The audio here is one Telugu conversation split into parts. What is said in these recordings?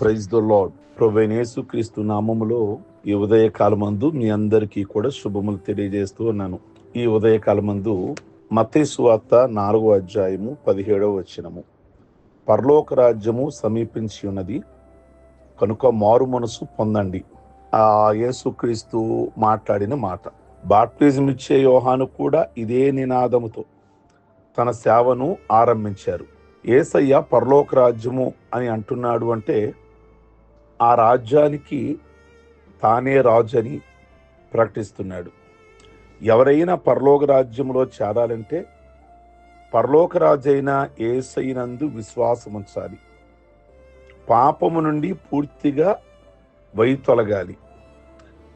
ప్రైజ్ ద లాడ్ ప్రొవైనేసు క్రీస్తు నామములో ఈ ఉదయ కాలమందు మీ అందరికీ కూడా శుభములు తెలియజేస్తూ ఉన్నాను. ఈ ఉదయ కాలమందు మతేసువార్త నాలుగో అధ్యాయము పదిహేడవ వచనము. పరలోక రాజ్యము సమీపించి ఉన్నది. కనుక మారు మనసు పొందండి. ఆ యేసుక్రీస్తు మాట్లాడిన మాట. బాప్టిజం ఇచ్చే యోహాను కూడా ఇదే నినాదముతో తన సేవను ఆరంభించారు. ఏసయ్య పరలోక రాజ్యము అని అంటున్నాడు అంటే ఆ రాజ్యానికి తానే రాజు అని ప్రకటిస్తున్నాడు. ఎవరైనా పరలోక రాజ్యంలో చేరాలంటే పరలోక రాజు అయిన ఏసైనందు విశ్వాసం ఉంచాలి. పాపము నుండి పూర్తిగా వైతొలగాలి.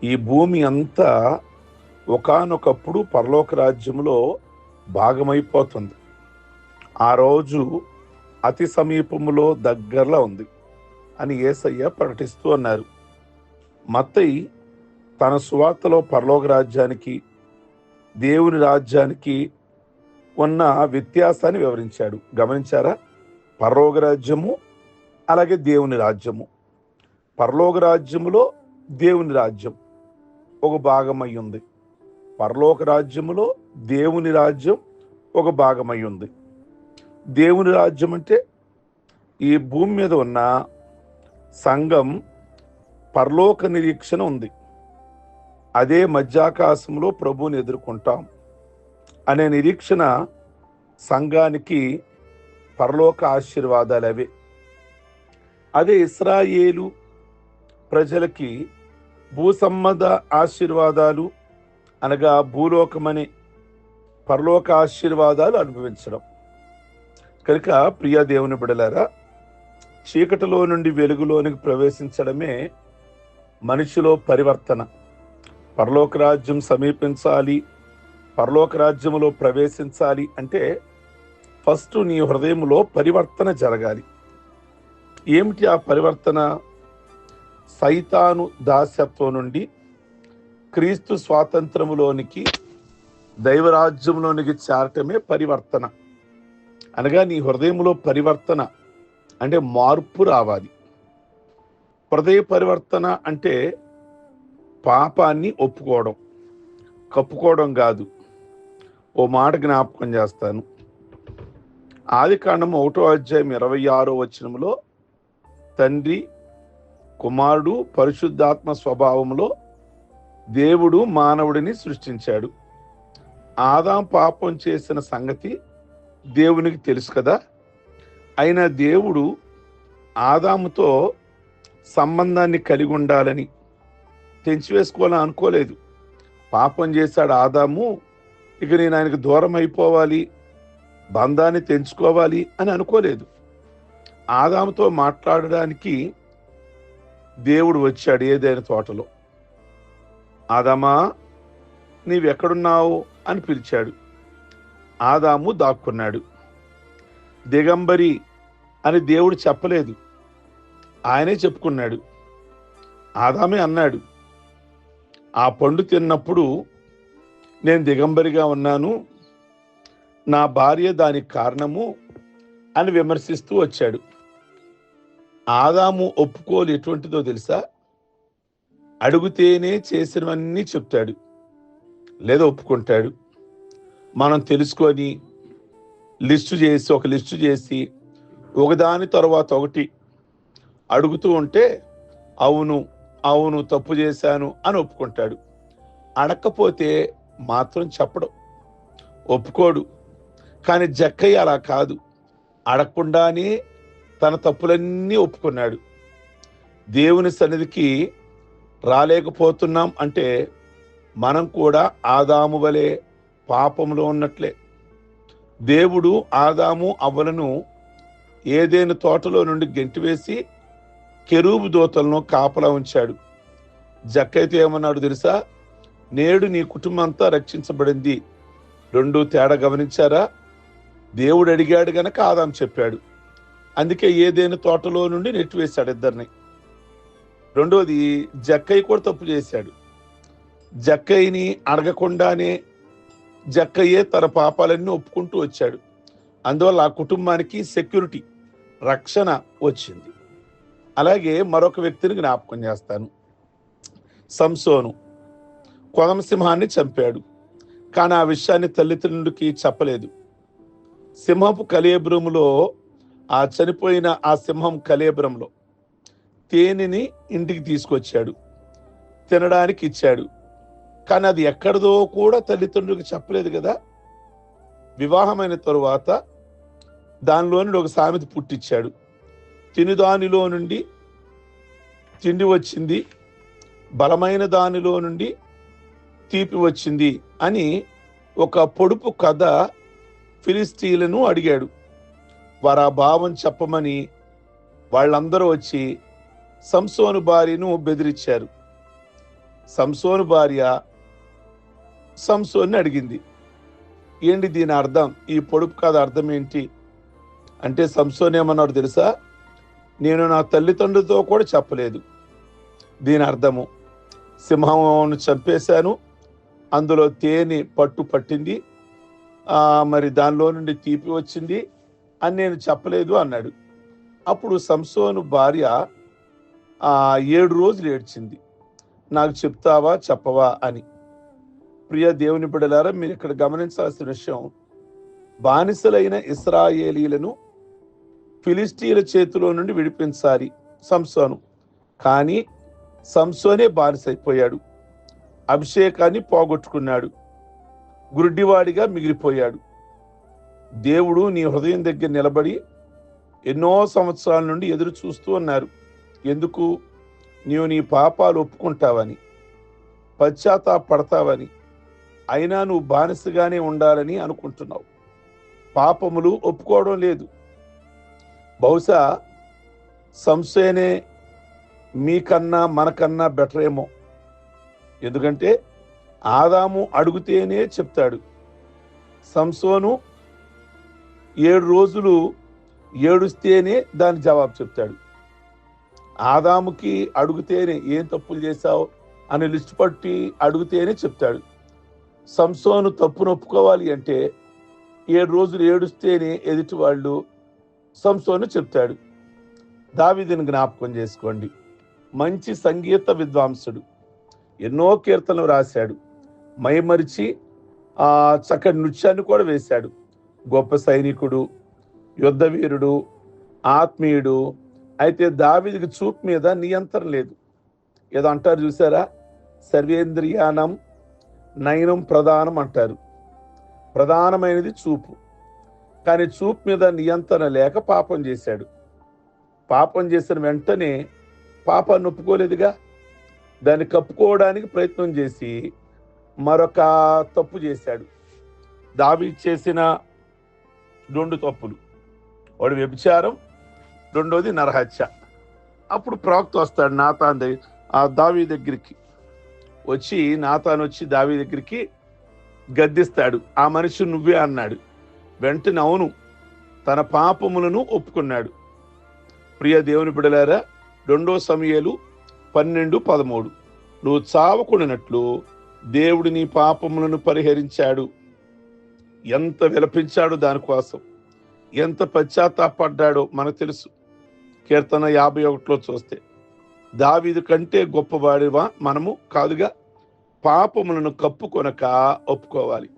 ఈ భూమి అంతా ఒకానొకప్పుడు పరలోక రాజ్యంలో భాగమైపోతుంది. ఆ రోజు అతి సమీపంలో దగ్గరలో ఉంది. అని ఏసయ్య ప్రకటిస్తూ అన్నారు. మత్తయి తన సువార్తలో పరలోక రాజ్యానికి దేవుని రాజ్యానికి ఉన్న వ్యత్యాసాన్ని వివరించాడు. గమనించారా? పరలోక రాజ్యము అలాగే దేవుని రాజ్యము. పరలోక రాజ్యములో దేవుని రాజ్యం ఒక భాగమై ఉంది పరలోక రాజ్యములో దేవుని రాజ్యం ఒక భాగమై ఉంది దేవుని రాజ్యం అంటే ఈ భూమి మీద ఉన్న సంఘం పరలోక నిరీక్షణ ఉంది. అదే మధ్యాకాశంలో ప్రభువుని ఎదుర్కొంటాం అనే నిరీక్షణ సంఘానికి పరలోక ఆశీర్వాదాలు అవే. అదే ఇస్రాయేలు ప్రజలకి భూసమ్మద ఆశీర్వాదాలు అనగా భూలోకమనే పరలోక ఆశీర్వాదాలు అనుభవించడం. కనుక ప్రియ దేవుని బిడలారా చీకటిలో నుండి వెలుగులోనికి ప్రవేశించడమే మనిషిలో పరివర్తన. పరలోక రాజ్యం సమీపించాలి పరలోక రాజ్యములో ప్రవేశించాలి అంటే ఫస్ట్ నీ హృదయంలో పరివర్తన జరగాలి. ఏమిటి ఆ పరివర్తన? సైతాను దాస్యత్వం నుండి క్రీస్తు స్వాతంత్రములోనికి దైవరాజ్యంలోనికి చేరటమే పరివర్తన. అనగా నీ హృదయంలో పరివర్తన. అంటే మార్పు రావాలి. హృదయ పరివర్తన అంటే పాపాన్ని ఒప్పుకోవడం. కప్పుకోవడం కాదు. ఓ మాట జ్ఞాపకం చేస్తాను. ఆది కాండం ఒకటో అధ్యాయం ఇరవై ఆరో వచనంలో తండ్రి కుమారుడు పరిశుద్ధాత్మ స్వభావంలో దేవుడు మానవుడిని సృష్టించాడు. ఆదాం పాపం చేసిన సంగతి దేవునికి తెలుసు కదా? అయినా దేవుడు ఆదాముతో సంబంధాన్ని కలిగి ఉండాలని తెంచివేసుకోవాలని అనుకోలేదు. పాపం చేశాడు ఆదాము ఇక నేను ఆయనకు దూరం అయిపోవాలి బంధాన్ని తెంచుకోవాలి అని అనుకోలేదు. ఆదాముతో మాట్లాడడానికి దేవుడు వచ్చాడు ఏదైనా తోటలో. ఆదామా నీవెక్కడున్నావు అని పిలిచాడు. ఆదాము దాక్కున్నాడు. దిగంబరి అని దేవుడు చెప్పలేదు. ఆయనే చెప్పుకున్నాడు. ఆదామే అన్నాడు ఆ పండు తిన్నప్పుడు నేను దిగంబరిగా ఉన్నాను నా భార్య దానికి కారణము అని విమర్శిస్తూ వచ్చాడు. ఆదాము ఒప్పుకోలు ఎటువంటిదో తెలుసా? అడుగుతేనే చేసినవన్నీ చెప్తాడు. లేదా ఒప్పుకుంటాడు. మనం తెలుసుకొని లిస్టు చేసి ఒక లిస్టు చేసి ఒకదాని తర్వాత ఒకటి అడుగుతూ ఉంటే అవును అవును తప్పు చేశాను అని ఒప్పుకుంటాడు. అడగకపోతే మాత్రం చెప్పడం. ఒప్పుకోడు. కానీ జక్కయ్య అలా కాదు. అడగకుండానే తన తప్పులన్నీ ఒప్పుకున్నాడు. దేవుని సన్నిధికి రాలేకపోతున్నాం అంటే మనం కూడా ఆదాము వలె పాపంలో ఉన్నట్లే. దేవుడు ఆదాము అవ్వలను ఏదేని తోటలో నుండి గెంటివేసి కెరూబు దోతలను కాపలా ఉంచాడు. జక్కైతే ఏమన్నాడు తెలుసా? నేడు నీ కుటుంబం అంతా రక్షించబడింది. రెండు తేడా గమనించారా? దేవుడు అడిగాడు గనక ఆదాం చెప్పాడు. అందుకే ఏదేని తోటలో నుండి నెట్టివేశాడు ఇద్దరిని. రెండోది జక్కయ్య కూడా తప్పు చేశాడు. జక్కయ్యని అడగకుండానే జక్కయ్యే తన పాపాలన్నీ ఒప్పుకుంటూ వచ్చాడు. అందువల్ల ఆ కుటుంబానికి సెక్యూరిటీ రక్షణ వచ్చింది. అలాగే మరొక వ్యక్తిని జ్ఞాపకం చేస్తాను. సంసోను. కొదమసింహాన్ని చంపాడు. కానీ ఆ విషయాన్ని తల్లిదండ్రులకి చెప్పలేదు. సింహపు కలియబ్రములో ఆ చనిపోయిన ఆ సింహం కలియబ్రంలో తేనెని ఇంటికి తీసుకొచ్చాడు. తినడానికి ఇచ్చాడు. కానీ అది ఎక్కడిదో కూడా తల్లిదండ్రులకు చెప్పలేదు కదా. వివాహమైన తరువాత దానిలో నుండి ఒక సామెత పుట్టించాడు తిని దానిలో నుండి తిండి వచ్చింది బలమైన దానిలో నుండి తీపి వచ్చింది అని ఒక పొడుపు కథ ఫిలిస్తీన్లను అడిగాడు. వారు ఆ భావం చెప్పమని వాళ్ళందరూ వచ్చి సంసోను భార్యను బెదిరించారు సంసోను భార్య సంసోన్ని అడిగింది. ఏంటి దీని అర్థం? ఈ పొడుపు కథ అర్థం ఏంటి? అంటే సంసోన్ ఏమన్నారు తెలుసా? నేను నా తల్లిదండ్రులతో కూడా చెప్పలేదు. దీని అర్థము సింహంను చంపేశాను అందులో తేనె పట్టు పట్టింది మరి దానిలో నుండి తీపి వచ్చింది అని నేను చెప్పలేదు అన్నాడు. అప్పుడు సంసోను భార్య ఏడు రోజులు ఏడ్చింది. నాకు చెప్తావా చెప్పవా అని. ప్రియ దేవుని బిడలారా మీరు ఇక్కడ గమనించాల్సిన విషయం బానిసలైన ఇస్రాయేలీలను ఫిలిస్టీల చేతిలో నుండి విడిపించాలి సంసోను. కానీ సంసోనే బానిసైపోయాడు. అభిషేకాన్ని పోగొట్టుకున్నాడు. గురుడివాడిగా మిగిలిపోయాడు. దేవుడు నీ హృదయం దగ్గర నిలబడి ఎన్నో సంవత్సరాల నుండి ఎదురు చూస్తూ ఉన్నారు. ఎందుకు? నీవు నీ పాపాలు ఒప్పుకుంటావని పశ్చాత్తాపడతావని అయినా నువ్వు బానిసగానే ఉండాలని అనుకుంటున్నావు. పాపములు ఒప్పుకోవడం లేదు. బహుశా సంశయనే మీకన్నా మనకన్నా బెటర్ ఏమో ఎందుకంటే ఆదాము అడుగుతేనే చెప్తాడు సంసోను ఏడు రోజులు ఏడుస్తేనే దాని జవాబు చెప్తాడు. ఆదాముకి అడుగుతేనే ఏం తప్పులు చేశావు అని లిస్ట్ పట్టి అడిగితేనే చెప్తాడు. సంసోను తప్పును ఒప్పుకోవాలి అంటే ఏడు రోజులు ఏడుస్తేనే ఎదుటి వాళ్ళు సంసోను చెప్తాడు. దావిదిని జ్ఞాపకం చేసుకోండి. మంచి సంగీత విద్వాంసుడు. ఎన్నో కీర్తనలు రాశాడు. మైమరిచి ఆ చక్కటి నృత్యాన్ని కూడా వేశాడు. గొప్ప సైనికుడు యుద్ధవీరుడు ఆత్మీయుడు. అయితే దావిదికి చూపు మీద నియంత్రణ లేదు. ఏదో అంటారు చూసారా? సర్వేంద్రియానం నయనం ప్రధానం అంటారు. ప్రధానమైనది చూపు. కానీ చూపు మీద నియంత్రణ లేక పాపం చేశాడు. పాపం చేసిన వెంటనే పాపాన్ని ఒప్పుకోలేదుగా? దాన్ని కప్పుకోవడానికి ప్రయత్నం చేసి మరొక తప్పు చేశాడు. దావి చేసిన రెండు తప్పులు. వాడు వ్యభిచారం రెండోది నరహత్య. అప్పుడు ప్రవక్త వస్తాడు నాతాన్ దగ్గర ఆ దావి దగ్గరికి. వచ్చి నాతాన్ వచ్చి దావి దగ్గరికి గద్దిస్తాడు. ఆ మనిషి నువ్వే అన్నాడు. వెంటనే అవును తన పాపములను ఒప్పుకున్నాడు. ప్రియ దేవుని బిడలారా రెండో సమయాలు పన్నెండు పదమూడు. నువ్వు చావకుండినట్లు దేవుడు నీ పాపములను పరిహరించాడు. ఎంత విలపించాడు దానికోసం ఎంత పశ్చాత్తాపడ్డాడో మనకు తెలుసు. కీర్తన యాభై ఒకటిలో చూస్తే దావీదు కంటే గొప్పవాడివా మనము కాదుగా? పాపములను కప్పుకొనక ఒప్పుకోవాలి.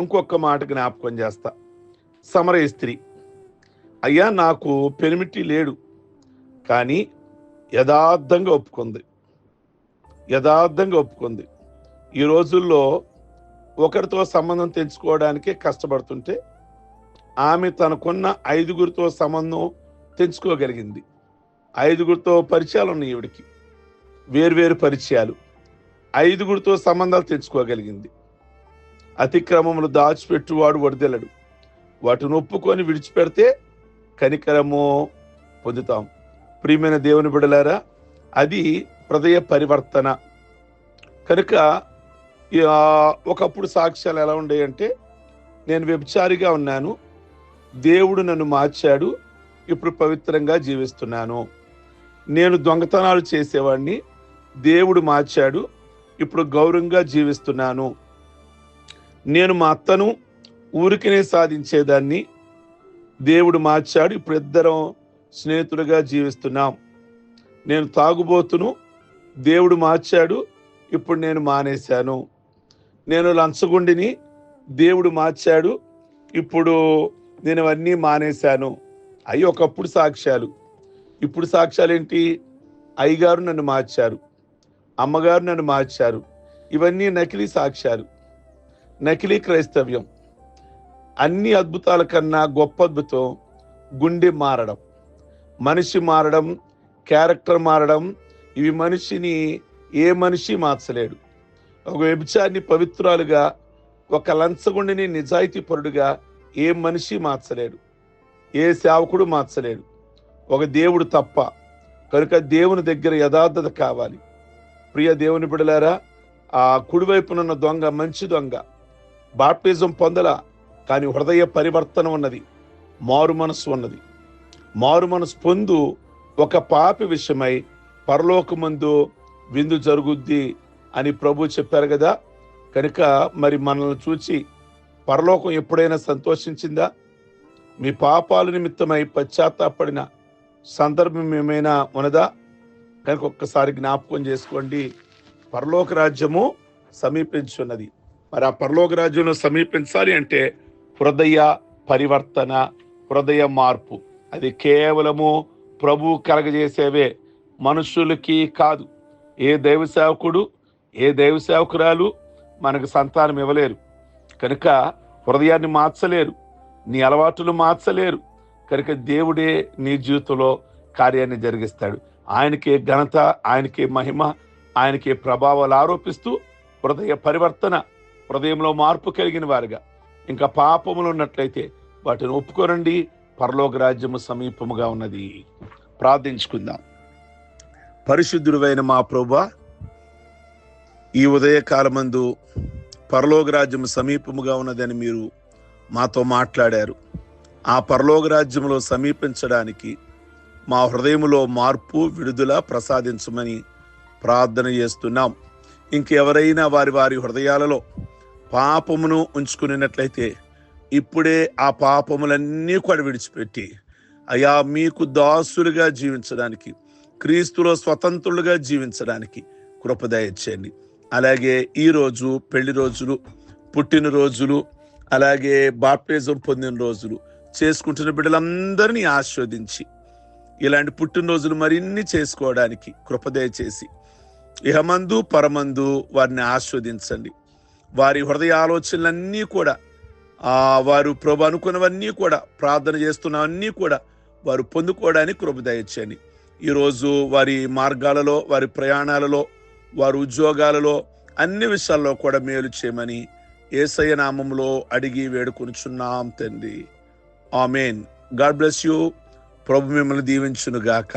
ఇంకొక మాట జ్ఞాపకం చేస్తా. సమరయ స్త్రీ అయ్యా నాకు పెనిమిటి లేడు కానీ యథార్థంగా ఒప్పుకుంది. యథార్థంగా ఒప్పుకుంది. ఈ రోజుల్లో ఒకరితో సంబంధం తెంచుకోవడానికే కష్టపడుతుంటే ఆమె తనకున్న ఐదుగురితో సంబంధం తెంచుకోగలిగింది. ఐదుగురితో పరిచయాలు ఉన్నాయి ఈవిడికి. వేర్వేరు పరిచయాలు. ఐదుగురితో సంబంధాలు తెచ్చుకోగలిగింది. అతిక్రమములు దాచిపెట్టువాడు వడిదెలడు. వాటిని ఒప్పుకొని విడిచిపెడితే కనికరము పొందుతాం. ప్రియమైన దేవుని బిడలారా అది హృదయ పరివర్తన. కనుక ఒకప్పుడు సాక్ష్యాలు ఎలా ఉండేయంటే నేను వ్యభిచారిగా ఉన్నాను. దేవుడు నన్ను మార్చాడు. ఇప్పుడు పవిత్రంగా జీవిస్తున్నాను. నేను దొంగతనాలు చేసేవాడిని దేవుడు మార్చాడు. ఇప్పుడు గౌరవంగా జీవిస్తున్నాను. నేను మా అత్తను ఊరికినే సాధించేదాన్ని. దేవుడు మార్చాడు. ఇప్పుడు ఇద్దరం స్నేహితులుగా జీవిస్తున్నాం. నేను తాగుబోతును. దేవుడు మార్చాడు. ఇప్పుడు నేను మానేశాను. నేను లంచగుండిని. దేవుడు మార్చాడు. ఇప్పుడు నేను అవన్నీ మానేశాను. అవి ఒకప్పుడు సాక్ష్యాలు. ఇప్పుడు సాక్ష్యాలు ఏంటి అయ్యగారు నన్ను మార్చారు. అమ్మగారు నన్ను మార్చారు. ఇవన్నీ నకిలీ సాక్ష్యాలు. నకిలీ క్రైస్తవ్యం. అన్ని అద్భుతాల కన్నా గొప్ప అద్భుతం గుండె మారడం. మనిషి మారడం క్యారెక్టర్ మారడం. ఇవి మనిషిని ఏ మనిషి మార్చలేడు. ఒక వ్యభిచారిని పవిత్రాలుగా ఒక లంచగుండిని నిజాయితీ పరుడుగా ఏ మనిషి మార్చలేడు. ఏ సేవకుడు మార్చలేడు. ఒక దేవుడు తప్ప. కనుక దేవుని దగ్గర యథార్థత కావాలి. ప్రియ దేవుని బిడలారా ఆ కుడివైపునున్న దొంగ మంచి దొంగ. బాప్టిజం పొందల కానీ హృదయ పరివర్తన ఉన్నది. మారు మనసు ఉన్నది. మారు మనసు పొందు ఒక పాపి విషయమై పరలోకమందు విందు జరుగుద్ది అని ప్రభు చెప్పారు కదా. కనుక మరి మనల్ని చూచి పరలోకం ఎప్పుడైనా సంతోషించిందా? మీ పాపాల నిమిత్తమై పశ్చాత్తాపడిన సందర్భం ఏమైనా ఉన్నదా? కనుక ఒక్కసారి జ్ఞాపకం చేసుకోండి. పరలోక రాజ్యము సమీపించున్నది. మరి ఆ పరలోక రాజ్యంలో సమీపించాలి అంటే హృదయ పరివర్తన హృదయ మార్పు. అది కేవలము ప్రభు కలగజేసేవే. మనుషులకి కాదు. ఏ దైవ సేవకుడు ఏ దైవ సేవకురాలు మనకు సంతానం ఇవ్వలేరు. కనుక హృదయాన్ని మార్చలేరు. నీ అలవాట్లు మార్చలేరు. కనుక దేవుడే నీ జీవితంలో కార్యాన్ని జరిగిస్తాడు. ఆయనకే ఘనత ఆయనకే మహిమ ఆయనకే ప్రభావాలు ఆరోపిస్తూ హృదయ పరివర్తన హృదయంలో మార్పు కలిగిన వారుగా. ఇంకా పాపములు ఉన్నట్లయితే వాటిని ఒప్పుకోరండి. పరలోక రాజ్యము సమీపముగా ఉన్నది. ప్రార్థించుకుందాం. పరిశుద్ధుడైన మా ప్రభా ఈ ఉదయకాలమందు పరలోక రాజ్యం సమీపముగా ఉన్నదని మీరు మాతో మాట్లాడారు. ఆ పరలోక రాజ్యంలో సమీపించడానికి మా హృదయంలో మార్పు విడుదల ప్రసాదించమని ప్రార్థన చేస్తున్నాం. ఇంకెవరైనా వారి వారి హృదయాలలో పాపమును ఉంచుకున్నట్లయితే ఇప్పుడే ఆ పాపములన్నీ కూడా విడిచిపెట్టి అయా మీకు దాసులుగా జీవించడానికి క్రీస్తులో స్వతంత్రులుగా జీవించడానికి కృపదయచేయండి అలాగే ఈ రోజు పెళ్ళి రోజులు పుట్టినరోజులు అలాగే బాప్టిజం పొందిన రోజులు చేసుకుంటున్న బిడ్డలందరినీ ఆస్వాదించి ఇలాంటి పుట్టినరోజులు మరిన్ని చేసుకోవడానికి కృపదయ చేసి ఇహమందు పరమందు వారిని ఆస్వాదించండి వారి హృదయ ఆలోచనలన్నీ కూడా ఆ వారు ప్రభు అనుకున్నవన్నీ కూడా ప్రార్థన చేస్తున్నవన్నీ కూడా వారు పొందుకోవడానికి కృపదయచ్చని ఈరోజు వారి మార్గాలలో వారి ప్రయాణాలలో వారి ఉద్యోగాలలో అన్ని విషయాల్లో కూడా మేలు చేయమని ఏసయ్య నామంలో అడిగి వేడుకొనిచున్నాం తండ్రి. ఆమెన్. God bless you. ప్రభు మిమ్మల్ని దీవించును గాక